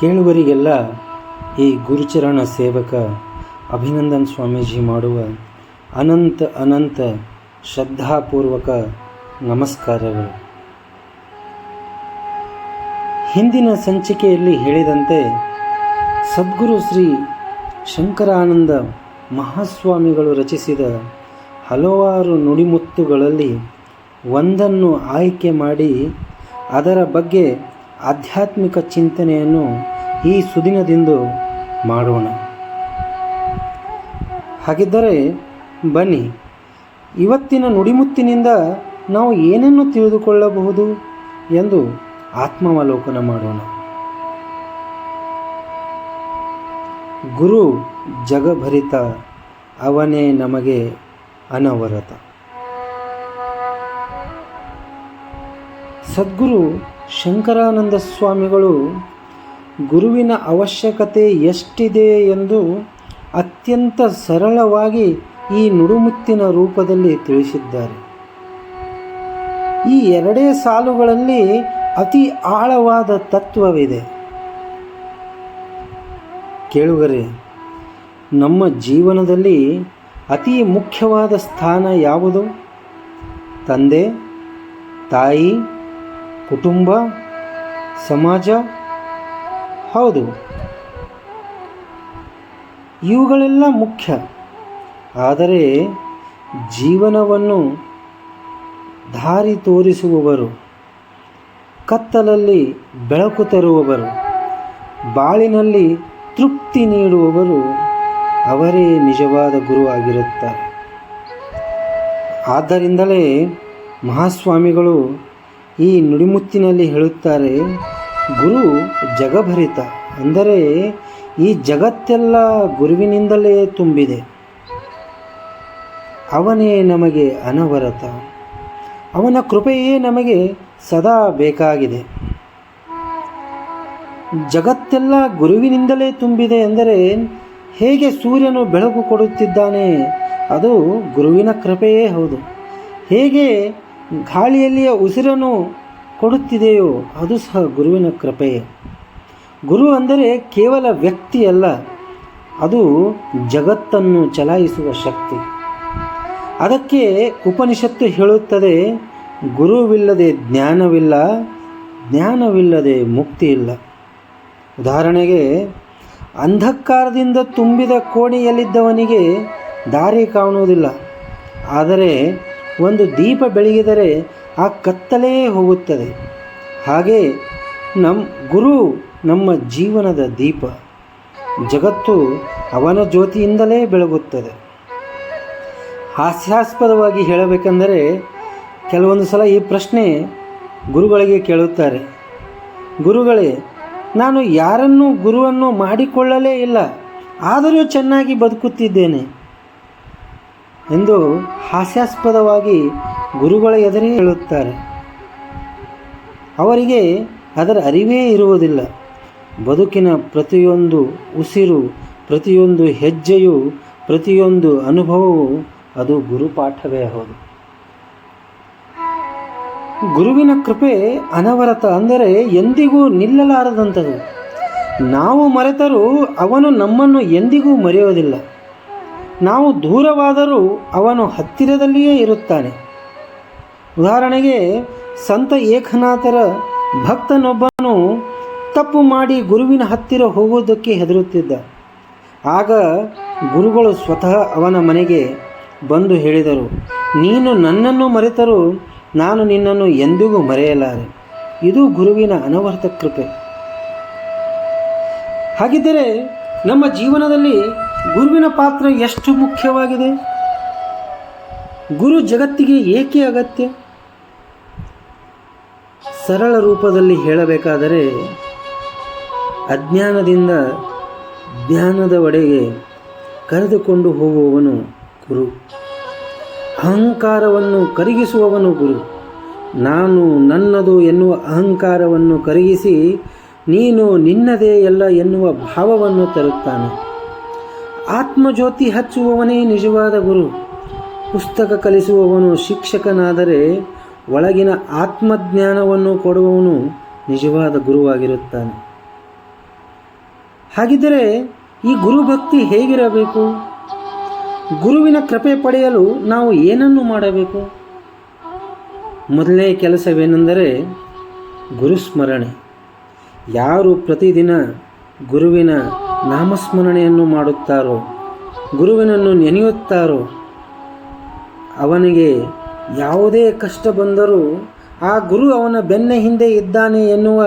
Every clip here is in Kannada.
ಕೇಳುವರಿಗೆಲ್ಲ ಈ ಗುರುಚರಣ ಸೇವಕ ಅಭಿನಂದನ್ ಸ್ವಾಮೀಜಿ ಮಾಡುವ ಅನಂತ ಅನಂತ ಶ್ರದ್ಧಾಪೂರ್ವಕ ನಮಸ್ಕಾರಗಳು. ಹಿಂದಿನ ಸಂಚಿಕೆಯಲ್ಲಿ ಹೇಳಿದಂತೆ ಸದ್ಗುರು ಶ್ರೀ ಶಂಕರಾನಂದ ಮಹಾಸ್ವಾಮಿಗಳು ರಚಿಸಿದ ಹಲವಾರು ನುಡಿಮುತ್ತುಗಳಲ್ಲಿ ಒಂದನ್ನು ಆಯ್ಕೆ ಮಾಡಿ ಅದರ ಬಗ್ಗೆ ಆಧ್ಯಾತ್ಮಿಕ ಚಿಂತನೆಯನ್ನು ಈ ಸುದಿನದಿಂದ ಮಾಡೋಣ. ಹಾಗಿದ್ದರೆ ಬನ್ನಿ, ಇವತ್ತಿನ ನುಡಿಮುತ್ತಿನಿಂದ ನಾವು ಏನನ್ನು ತಿಳಿದುಕೊಳ್ಳಬಹುದು ಎಂದು ಆತ್ಮಾವಲೋಕನ ಮಾಡೋಣ. ಗುರು ಜಗಭರಿತ, ಅವನೇ ನಮಗೆ ಅನವರತ. ಸದ್ಗುರು ಶಂಕರಾನಂದ ಸ್ವಾಮಿಗಳು, ಗುರುವಿನ ಅವಶ್ಯಕತೆ ಎಷ್ಟಿದೆ ಎಂದು ಅತ್ಯಂತ ಸರಳವಾಗಿ ಈ ನುಡುಮುತ್ತಿನ ರೂಪದಲ್ಲಿ ತಿಳಿಸಿದ್ದಾರೆ. ಈ ಎರಡೇ ಸಾಲುಗಳಲ್ಲಿ ಅತಿ ಆಳವಾದ ತತ್ವವಿದೆ. ಕೇಳುಗರೆ, ನಮ್ಮ ಜೀವನದಲ್ಲಿ ಅತಿ ಮುಖ್ಯವಾದ ಸ್ಥಾನ ಯಾವುದು? ತಂದೆ, ತಾಯಿ ಕುಟುಂಬ, ಸಮಾಜ, ಹೌದು. ಇವುಗಳೆಲ್ಲ ಮುಖ್ಯ. ಆದರೆ ಜೀವನವನ್ನು ದಾರಿ ತೋರಿಸುವವರು, ಕತ್ತಲಲ್ಲಿ ಬೆಳಕು ತರುವವರು, ಬಾಳಿನಲ್ಲಿ ತೃಪ್ತಿ ನೀಡುವವರು ಅವರೇ ನಿಜವಾದ ಗುರು ಆಗಿರುತ್ತಾರೆ ಆದ್ದರಿಂದಲೇ ಮಹಾಸ್ವಾಮಿಗಳು ಈ ನುಡಿಮುತ್ತಿನಲ್ಲಿ ಹೇಳುತ್ತಾರೆ, ಗುರು ಜಗಭರಿತ. ಅಂದರೆ ಈ ಜಗತ್ತೆಲ್ಲ ಗುರುವಿನಿಂದಲೇ ತುಂಬಿದೆ. ಅವನೇ ನಮಗೆ ಅನವರತ. ಅವನ ಕೃಪೆಯೇ ನಮಗೆ ಸದಾ ಬೇಕಾಗಿದೆ. ಜಗತ್ತೆಲ್ಲ ಗುರುವಿನಿಂದಲೇ ತುಂಬಿದೆ ಎಂದರೆ ಹೇಗೆ ಸೂರ್ಯನು ಬೆಳಕು ಕೊಡುತ್ತಿದ್ದಾನೆ? ಅದು ಗುರುವಿನ ಕೃಪೆಯೇ ಹೌದು. ಹೇಗೆ ಗಾಳಿಯಲ್ಲಿಯ ಉಸಿರನ್ನು ಕೊಡುತ್ತಿದೆಯೋ ಅದು ಸಹ ಗುರುವಿನ ಕೃಪೆಯೇ ಗುರು ಅಂದರೆ ಕೇವಲ ವ್ಯಕ್ತಿಯಲ್ಲ, ಅದು ಜಗತ್ತನ್ನು ಚಲಾಯಿಸುವ ಶಕ್ತಿ. ಅದಕ್ಕೆ ಉಪನಿಷತ್ತು ಹೇಳುತ್ತದೆ, ಗುರುವಿಲ್ಲದೆ ಜ್ಞಾನವಿಲ್ಲ, ಜ್ಞಾನವಿಲ್ಲದೆ ಮುಕ್ತಿ ಇಲ್ಲ ಉದಾಹರಣೆಗೆ, ಅಂಧಕಾರದಿಂದ ತುಂಬಿದ ಕೋಣೆಯಲ್ಲಿದ್ದವನಿಗೆ ದಾರಿ ಕಾಣುವುದಿಲ್ಲ, ಆದರೆ ಒಂದು ದೀಪ ಬೆಳಗಿದರೆ ಆ ಕತ್ತಲೇ ಹೋಗುತ್ತದೆ. ಹಾಗೆ ನಮ್ಮ ಗುರು ನಮ್ಮ ಜೀವನದ ದೀಪ. ಜಗತ್ತು ಅವನ ಜ್ಯೋತಿಯಿಂದಲೇ ಬೆಳಗುತ್ತದೆ. ಹಾಸ್ಯಾಸ್ಪದವಾಗಿ ಹೇಳಬೇಕೆಂದರೆ ಕೆಲವೊಂದು ಸಲ ಈ ಪ್ರಶ್ನೆ ಗುರುಗಳಿಗೆ ಕೇಳುತ್ತಾರೆ. ಗುರುಗಳೇ, ನಾನು ಯಾರನ್ನು ಗುರುವನ್ನು ಮಾಡಿಕೊಳ್ಳಲೇ ಇಲ್ಲ. ಆದರೂ ಚೆನ್ನಾಗಿ ಬದುಕುತ್ತಿದ್ದೇನೆ. ಎಂದು ಹಾಸ್ಯಾಸ್ಪದವಾಗಿ ಗುರುಗಳ ಎದುರೇ ಹೇಳುತ್ತಾರೆ. ಅವರಿಗೆ ಅದರ ಅರಿವೇ ಇರುವುದಿಲ್ಲ. ಬದುಕಿನ ಪ್ರತಿಯೊಂದು ಉಸಿರು, ಪ್ರತಿಯೊಂದು ಹೆಜ್ಜೆಯು, ಪ್ರತಿಯೊಂದು ಅನುಭವವು ಅದು ಗುರುಪಾಠವೇ ಹೌದು. ಗುರುವಿನ ಕೃಪೆ ಅನವರತ ಅಂದರೆ ಎಂದಿಗೂ ನಿಲ್ಲಲಾರದಂಥದ್ದು ನಾವು ಮರೆತರೂ ಅವನು ನಮ್ಮನ್ನು ಎಂದಿಗೂ ಮರೆಯೋದಿಲ್ಲ ನಾವು ದೂರವಾದರೂ ಅವನು ಹತ್ತಿರದಲ್ಲಿಯೇ ಇರುತ್ತಾನೆ. ಉದಾಹರಣೆಗೆ, ಸಂತ ಏಕನಾಥರ ಭಕ್ತನೊಬ್ಬನು ತಪ್ಪು ಮಾಡಿ ಗುರುವಿನ ಹತ್ತಿರ ಹೋಗುವುದಕ್ಕೆ ಹೆದರುತ್ತಿದ್ದ. ಆಗ ಗುರುಗಳು ಸ್ವತಃ ಅವನ ಮನೆಗೆ ಬಂದು ಹೇಳಿದರು, ನೀನು ನನ್ನನ್ನು ಮರೆತರೂ ನಾನು ನಿನ್ನನ್ನು ಎಂದಿಗೂ ಮರೆಯಲಾರೆ. ಇದು ಗುರುವಿನ ಅನವರ್ಥ ಕೃಪೆ. ಹಾಗಿದ್ದರೆ ನಮ್ಮ ಜೀವನದಲ್ಲಿ ಗುರುವಿನ ಪಾತ್ರ ಎಷ್ಟು ಮುಖ್ಯವಾಗಿದೆ? ಗುರು ಜಗತ್ತಿಗೆ ಏಕೆ ಅಗತ್ಯ? ಸರಳ ರೂಪದಲ್ಲಿ ಹೇಳಬೇಕಾದರೆ, ಅಜ್ಞಾನದಿಂದ ಜ್ಞಾನದ ಒಡೆಗೆ ಕರೆದುಕೊಂಡು ಹೋಗುವವನು ಗುರು. ಅಹಂಕಾರವನ್ನು ಕರಗಿಸುವವನು ಗುರು. ನಾನು ನನ್ನದು ಎನ್ನುವ ಅಹಂಕಾರವನ್ನು ಕರಗಿಸಿ, ನೀನು ನಿನ್ನದೇ ಎಲ್ಲ ಎನ್ನುವ ಭಾವವನ್ನು ತರುತ್ತಾನೆ. ಆತ್ಮಜ್ಯೋತಿ ಹಚ್ಚುವವನೇ ನಿಜವಾದ ಗುರು. ಪುಸ್ತಕ ಕಲಿಸುವವನು ಶಿಕ್ಷಕನಾದರೆ ಒಳಗಿನ ಆತ್ಮಜ್ಞಾನವನ್ನು ಕೊಡುವವನು ನಿಜವಾದ ಗುರುವಾಗಿರುತ್ತಾನೆ. ಹಾಗಿದ್ದರೆ ಈ ಗುರುಭಕ್ತಿ ಹೇಗಿರಬೇಕು? ಗುರುವಿನ ಕೃಪೆ ಪಡೆಯಲು ನಾವು ಏನನ್ನು ಮಾಡಬೇಕು? ಮೊದಲನೇ ಕೆಲಸವೇನೆಂದರೆ ಗುರುಸ್ಮರಣೆ. ಯಾರು ಪ್ರತಿದಿನ ಗುರುವಿನ ನಾಮಸ್ಮರಣೆಯನ್ನು ಮಾಡುತ್ತಾರೋ, ಗುರುವಿನನ್ನು ನೆನೆಯುತ್ತಾರೋ, ಅವನಿಗೆ ಯಾವುದೇ ಕಷ್ಟ ಬಂದರೂ ಆ ಗುರು ಅವನ ಬೆನ್ನ ಹಿಂದೆ ಇದ್ದಾನೆ ಎನ್ನುವ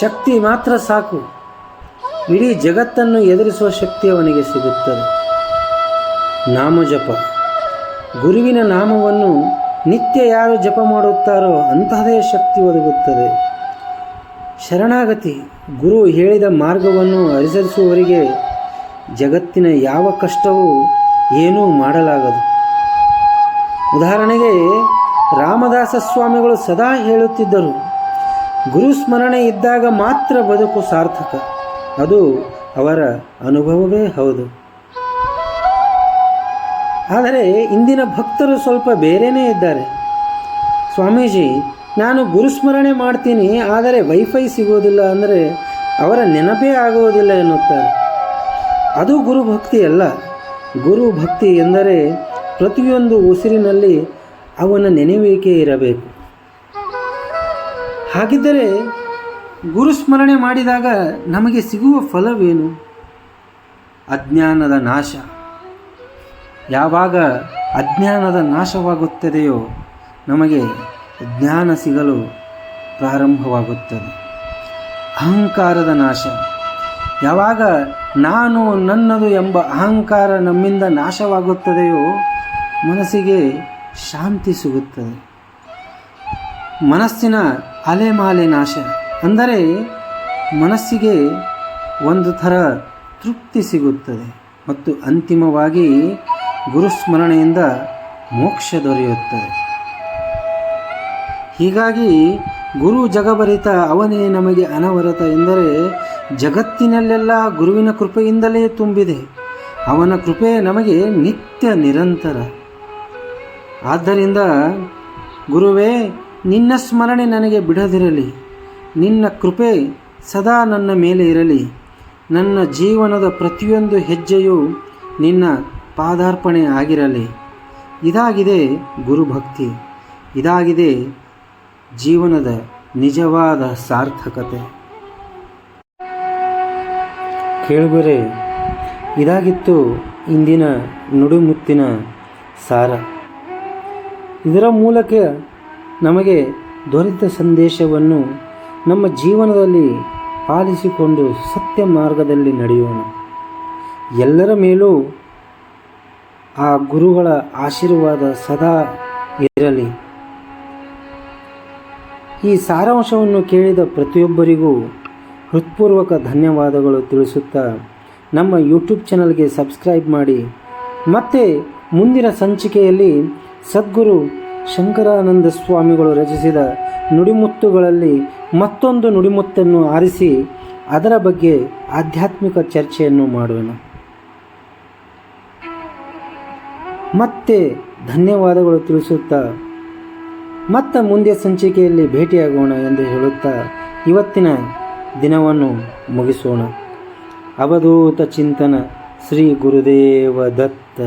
ಶಕ್ತಿ ಮಾತ್ರ ಸಾಕು. ಇಡೀ ಜಗತ್ತನ್ನು ಎದುರಿಸುವ ಶಕ್ತಿ ಅವನಿಗೆ ಸಿಗುತ್ತದೆ. ನಾಮಜಪ. ಗುರುವಿನ ನಾಮವನ್ನು ನಿತ್ಯ ಯಾರು ಜಪ ಮಾಡುತ್ತಾರೋ ಅಂತಹದೇ ಶಕ್ತಿ ಒದಗುತ್ತದೆ. ಶರಣಾಗತಿ. ಗುರು ಹೇಳಿದ ಮಾರ್ಗವನ್ನು ಅನುಸರಿಸುವವರಿಗೆ ಜಗತ್ತಿನ ಯಾವ ಕಷ್ಟವೂ ಏನೂ ಮಾಡಲಾಗದು. ಉದಾಹರಣೆಗೆ, ರಾಮದಾಸ ಸ್ವಾಮಿಗಳು ಸದಾ ಹೇಳುತ್ತಿದ್ದರು, ಗುರು ಸ್ಮರಣೆ ಇದ್ದಾಗ ಮಾತ್ರ ಬದುಕು ಸಾರ್ಥಕ. ಅದು ಅವರ ಅನುಭವವೇ ಹೌದು. ಆದರೆ, ಇಂದಿನ ಭಕ್ತರು ಸ್ವಲ್ಪ ಬೇರೆಯೇ ಇದ್ದಾರೆ. ಸ್ವಾಮೀಜಿ ನಾನು ಗುರುಸ್ಮರಣೆ ಮಾಡ್ತೀನಿ, ಆದರೆ ವೈಫೈ ಸಿಗೋದಿಲ್ಲ ಅಂದರೆ ಅವರ ನೆನಪೇ ಆಗುವುದಿಲ್ಲ ಎನ್ನುತ್ತಾರೆ. ಅದು ಗುರುಭಕ್ತಿ ಅಲ್ಲ. ಗುರು ಭಕ್ತಿ ಎಂದರೆ ಪ್ರತಿಯೊಂದು ಉಸಿರಿನಲ್ಲಿ ಅವನ ನೆನೆಯುವಿಕೆ ಇರಬೇಕು. ಹಾಗಿದ್ದರೆ ಗುರುಸ್ಮರಣೆ ಮಾಡಿದಾಗ ನಮಗೆ ಸಿಗುವ ಫಲವೇನು? ಅಜ್ಞಾನದ ನಾಶ. ಯಾವಾಗ ಅಜ್ಞಾನದ ನಾಶವಾಗುತ್ತದೆಯೋ ನಮಗೆ ಜ್ಞಾನ ಸಿಗಲು ಪ್ರಾರಂಭವಾಗುತ್ತದೆ. ಅಹಂಕಾರದ ನಾಶ. ಯಾವಾಗ ನಾನು ನನ್ನದು ಎಂಬ ಅಹಂಕಾರ ನಮ್ಮಿಂದ ನಾಶವಾಗುತ್ತದೆಯೋ ಮನಸ್ಸಿಗೆ ಶಾಂತಿ ಸಿಗುತ್ತದೆ. ಮನಸ್ಸಿನ ಅಲೆಮಾಲೆ ನಾಶ. ಅಂದರೆ ಮನಸ್ಸಿಗೆ ಒಂದು ಥರ ತೃಪ್ತಿ ಸಿಗುತ್ತದೆ ಮತ್ತು ಅಂತಿಮವಾಗಿ ಗುರುಸ್ಮರಣೆಯಿಂದ ಮೋಕ್ಷ ದೊರೆಯುತ್ತದೆ. ಹೀಗಾಗಿ ಗುರು ಜಗಭರಿತ ಅವನೇ ನಮಗೆ ಅನವರತ ಎಂದರೆ ಜಗತ್ತಿನಲ್ಲೆಲ್ಲ ಗುರುವಿನ ಕೃಪೆಯಿಂದಲೇ ತುಂಬಿದೆ. ಅವನ ಕೃಪೆ ನಮಗೆ ನಿತ್ಯ ನಿರಂತರ. ಆದ್ದರಿಂದ ಗುರುವೇ, ನಿನ್ನ ಸ್ಮರಣೆ ನನಗೆ ಬಿಡದಿರಲಿ. ನಿನ್ನ ಕೃಪೆ ಸದಾ ನನ್ನ ಮೇಲೆ ಇರಲಿ. ನನ್ನ ಜೀವನದ ಪ್ರತಿಯೊಂದು ಹೆಜ್ಜೆಯೂ ನಿನ್ನ ಪಾದಾರ್ಪಣೆ ಆಗಿರಲಿ. ಇದಾಗಿದೆ ಗುರುಭಕ್ತಿ. ಇದಾಗಿದೆ ಜೀವನದ ನಿಜವಾದ ಸಾರ್ಥಕತೆ. ಕೇಳುಗರೆ, ಇದಾಗಿತ್ತು ಇಂದಿನ ನುಡಿಮುತ್ತಿನ ಸಾರ. ಇದರ ಮೂಲಕ ನಮಗೆ ದೊರೆತ ಸಂದೇಶವನ್ನು ನಮ್ಮ ಜೀವನದಲ್ಲಿ ಪಾಲಿಸಿಕೊಂಡು ಸತ್ಯ ಮಾರ್ಗದಲ್ಲಿ ನಡೆಯೋಣ. ಎಲ್ಲರ ಮೇಲೂ ಆ ಗುರುಗಳ ಆಶೀರ್ವಾದ ಸದಾ ಇರಲಿ. ಈ ಸಾರಾಂಶವನ್ನು ಕೇಳಿದ ಪ್ರತಿಯೊಬ್ಬರಿಗೂ ಹೃತ್ಪೂರ್ವಕ ಧನ್ಯವಾದಗಳು ತಿಳಿಸುತ್ತಾ ನಮ್ಮ ಯೂಟ್ಯೂಬ್ ಚಾನಲ್ಗೆ ಸಬ್ಸ್ಕ್ರೈಬ್ ಮಾಡಿ. ಮತ್ತೆ ಮುಂದಿನ ಸಂಚಿಕೆಯಲ್ಲಿ ಸದ್ಗುರು ಶಂಕರಾನಂದ ಸ್ವಾಮಿಗಳು ರಚಿಸಿದ ನುಡಿಮುತ್ತುಗಳಲ್ಲಿ ಮತ್ತೊಂದು ನುಡಿಮುತ್ತನ್ನು ಆರಿಸಿ ಅದರ ಬಗ್ಗೆ ಆಧ್ಯಾತ್ಮಿಕ ಚರ್ಚೆಯನ್ನು ಮಾಡೋಣ. ಮತ್ತೆ ಧನ್ಯವಾದಗಳು ತಿಳಿಸುತ್ತಾ ಮತ್ತೆ ಮುಂದೆ ಸಂಚಿಕೆಯಲ್ಲಿ ಭೇಟಿಯಾಗೋಣ ಎಂದು ಹೇಳುತ್ತಾ ಇವತ್ತಿನ ದಿನವನ್ನು ಮುಗಿಸೋಣ. ಅವಧೂತ ಚಿಂತನ ಶ್ರೀ ಗುರುದೇವ ದತ್ತ.